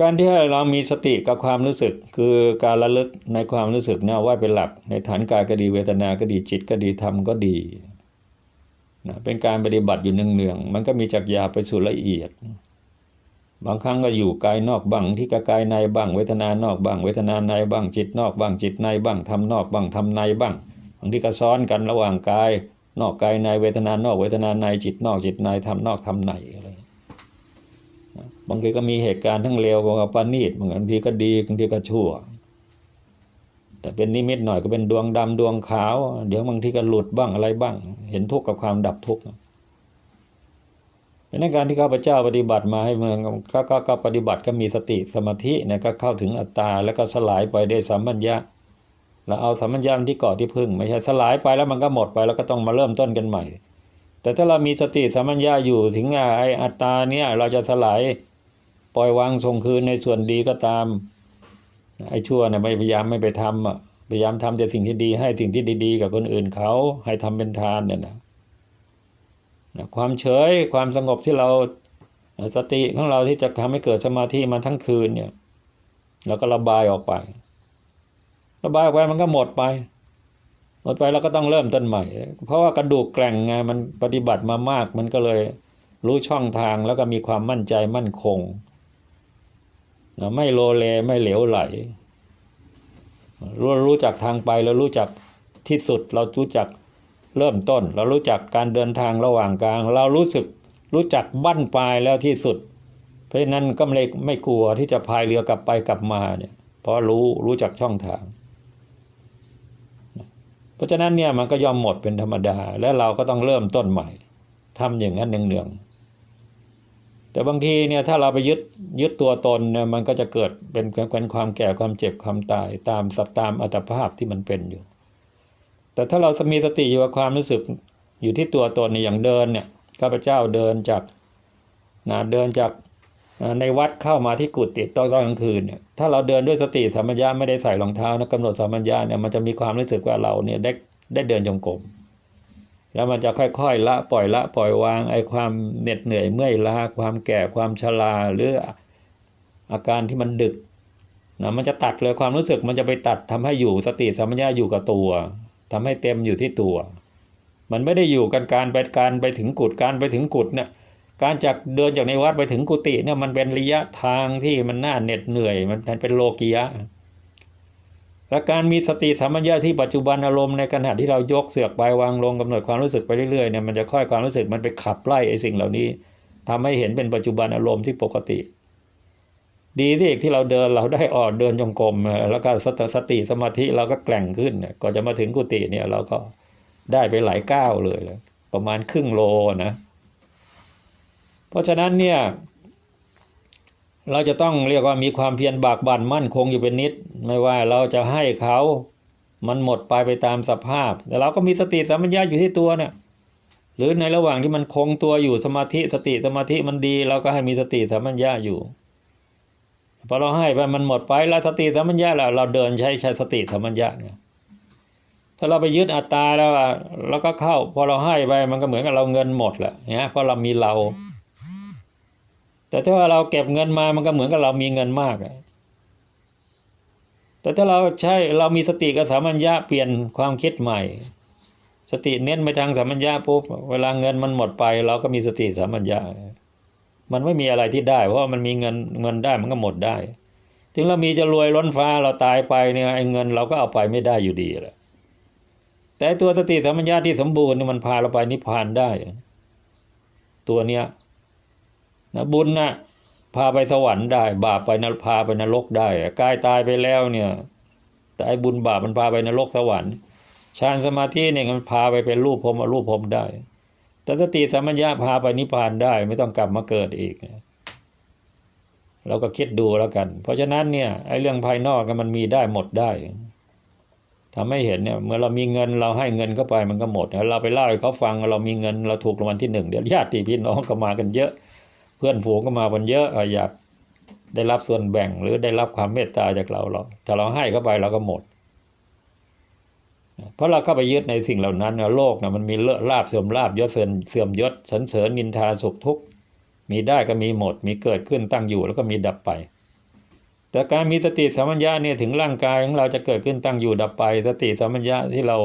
การที่เรามีสติกับความรู้สึกคือการระลึกในความรู้สึกเนี่ยว่าเป็นหลัก ในฐานกายก็ดีเวทนาก็ดีจิตก็ดีธรรมก็ดีนะเป็นการปฏิบัติอยู่เนืองๆมันก็มีจากยาไปสู่ละเอียด บางครั้งก็อยู่กายนอกบ้างที่กกายในบ้างเวทนานอกบ้างเวทนาในบ้างจิตนอกบ้างจิตในบ้างทำนอกบ้างทำในบ้างบางที่ก็ซ้อนกันระหว่างกาย นอกกายในเวทนานอกเวทนาในจิตนอกจิตในทำนอกทำในอะไร บางทีก็มีเหตุการณ์ทั้งเลวกับปานีตบางทีก็ดีบางทีก็ชั่ว แต่เป็นนิมิตหน่อยก็เป็นดวงดำดวงขาว เดี๋ยวบางทีก็หลุดบ้างอะไรบ้าง เห็นทุกข์กับความดับทุกข์เป็นการที่ข้าพเจ้าปฏิบัติมาให้เมืองก็ก็ก็ปฏิบัติก็มีสติสมาธิเนี่ยก็เข้าถึงอัตตา แล้วก็สลายไปด้วยสัมมัญญะแล้วเอาสัมมัญญะที่เกาะที่พึ่ง ไม่ใช่สลายไปแล้วมันก็หมดไปแล้วก็ต้องมาเริ่มต้นกันใหม่ แต่ถ้าเรามีสติสัมมัญญะอยู่ถึงไอ้อัตตาเนี่ยเราจะสลาย ล่อยวางส่งคืนในส่วนดีก็ตาม ไอ้ชั่วเนี่ยไม่พยายามไม่ไปทำอะพยายามทำแต่สิ่งที่ดี ให้สิ่งที่ดีๆ กับคนอื่นเขาให้ทำเป็นทานเนี่ยนะนะความเฉยความสงบที่เราสติของเราที่จะทำให้เกิดสมาธิมาทั้งคืนเนี่ยแล้วก็ระบายออกไประบายออกไปมันก็หมดไป หมดไปแล้วก็ต้องเริ่มต้นใหม่ เพราะว่ากระดูกแกร่งไงมันปฏิบัติมามาก มันก็เลยรู้ช่องทางแล้วก็มีความมั่นใจมั่นคง นะไม่โลเลไม่เหลวไหลรู้รู้จักทางไปแล้วรู้จักที่สุดเรารู้จักเริ่มต้น เรารู้จักการเดินทางระหว่างกลาง เรารู้สึกรู้จักบั้นปลายแล้วที่สุด เพราะฉะนั้นก็เลยไม่กลัวที่จะพายเรือกลับไปกลับมาเนี่ยเพราะรู้รู้จักช่องทาง เพราะฉะนั้นเนี่ยมันก็ยอมหมดเป็นธรรมดา และเราก็ต้องเริ่มต้นใหม่ทำอย่างนั้นเนืองๆ แต่บางทีเนี่ยถ้าเราไปยึดยึดตัวตนเนี่ยมันก็จะเกิดเป็นเป็นความแก่ความเจ็บความตายตามสับตามอัตภาพที่มันเป็นอยู่ แต่ถ้าเรามีสติอยู่กับความรู้สึกอยู่ที่ตัวตนเนี่ยอย่างเดินเนี่ยข้าพเจ้าเดินจากนะเดินจากในวัดเข้ามาที่กุฏิตอนกลางคืนเนี่ยถ้าเราเดินด้วยสติสัมปชัญญะไม่ได้ใส่รองเท้านะกำหนดสัมปชัญญะเนี่ยมันจะมีความรู้สึกว่าเราเนี่ยได้ได้เดินจงกรม แล้วมันจะค่อยๆละปล่อยละปล่อยวางไอ้ความเหน็ดเหนื่อยเมื่อยล้าความแก่ความชราหรืออาการที่มันดึกนะมันจะตัดเลยความรู้สึกมันจะไปตัดทำให้อยู่สติสัมปชัญญะอยู่กับตัวทำให้เต็มอยู่ที่ตัว มันไม่ได้อยู่กันการไปการไปถึงกุดการไปถึงกุดเนี่ยการจากเดินจากในวัดไปถึงกุฏิเนี่ยมันเป็นระยะทางที่มันน่าเหน็ดเหนื่อย มันเป็นโลกียะ และการมีสติสัมปัญญะที่ปัจจุบันอารมณ์ในขณะที่เรายกเสือกไปวางลงกำหนดความรู้สึกไปเรื่อยๆเนี่ยมันจะค่อยความรู้สึกมันไปขับไล่ไอ้สิ่งเหล่านี้ทำให้เห็นเป็นปัจจุบันอารมณ์ที่ปกติ ดีที่เอกที่เราเดินเราได้ออดเดินจงกรมแล้วก็สติสมาธิเราก็แกล่งขึ้นก่อนจะมาถึงกุฏิเนี่ยเราก็ได้ไปหลายก้าวเลยประมาณครึ่งโลนะ เพราะฉะนั้นเนี่ย เราจะต้องเรียกว่ามีความเพียรบากบั่นมั่นคงอยู่เป็นนิด ไม่ว่าเราจะให้เขามันหมดไปไปตามสภาพ แต่เราก็มีสติสัมปชัญญะอยู่ที่ตัวเนี่ยหรือในระหว่างที่มันคงตัวอยู่สมาธิสติสมาธิมันดี เราก็ให้มีสติสัมปชัญญะอยู่พอเราให้ไปมันหมดไปแล้วสติสัมปชัญญะเราเราเดินใช้ใช้สติสัมปชัญญะเนี่ยถ้าเราไปยึดอัตตาแล้วเราก็เข้า พอเราให้ไปมันก็เหมือนกับเราเงินหมดแหละเนี่ยเพราะเรามีเรา แต่ถ้าเราเก็บเงินมามันก็เหมือนกับเรามีเงินมากแต่ถ้าเราใช้เรามีสติกับสามัญญาเปลี่ยนความคิดใหม่ สติเน้นไปทางสามัญญาปุ๊บเวลาเงินมันหมดไป เราก็มีสติสามัญญามันไม่มีอะไรที่ได้ เพราะมันมีเงินเงินได้มันก็หมดได้ ถึงเรามีจะรวยล้นฟ้าเราตายไปเนี่ยไอ้เงินเราก็เอาไปไม่ได้อยู่ดีแหละแต่ตัวสติสัมปชัญญะที่สมบูรณ์นี่มันพาเราไปนิพพานได้ ตัวเนี้ย นะบุญนะพาไปสวรรค์ได้ บาปไปนพาไปนรกได้กายตายไปแล้วเนี่ยแต่ไอ้บุญบาปมันพาไปนรกสวรรค์ฌานสมาธิเนี่ยมันพาไปเป็นรูปพรมรูปพรมได้ แต่สติสัมปชัญญะพาไปนิพพานได้ ไม่ต้องกลับมาเกิดอีกเราก็คิดดูแล้วกัน เพราะฉะนั้นเนี่ยไอ้เรื่องภายนอกมันมีได้หมดได้ทำให้เห็นเนี่ยเมื่อเรามีเงินเราให้เงินเข้าไปมันก็หมดเราไปเล่าให้เขาฟังเรามีเงินเราถูกรางวัลที่หนึ่งเดี๋ยวญาติพี่น้องก็มากันเยอะ เพื่อนฝูงก็มากันเยอะอยากได้รับส่วนแบ่งหรือได้รับความเมตตาจากเราเราถ้าเราให้เข้าไปเราก็หมด เพราะเราเข้าไปยึดในสิ่งเหล่านั้นโลกนะมันมีเลอะลาบเสื่อมลาบยศเสื่อมเสื่อมยศสันเสริญนินทาสุขทุกข์มีได้ก็มีหมด มีเกิดขึ้นตั้งอยู่แล้วก็มีดับไป แต่การมีสติสัมปชัญญะเนี่ยถึงร่างกายของเราจะเกิดขึ้นตั้งอยู่ดับไป สติสัมปชัญญะที่เรา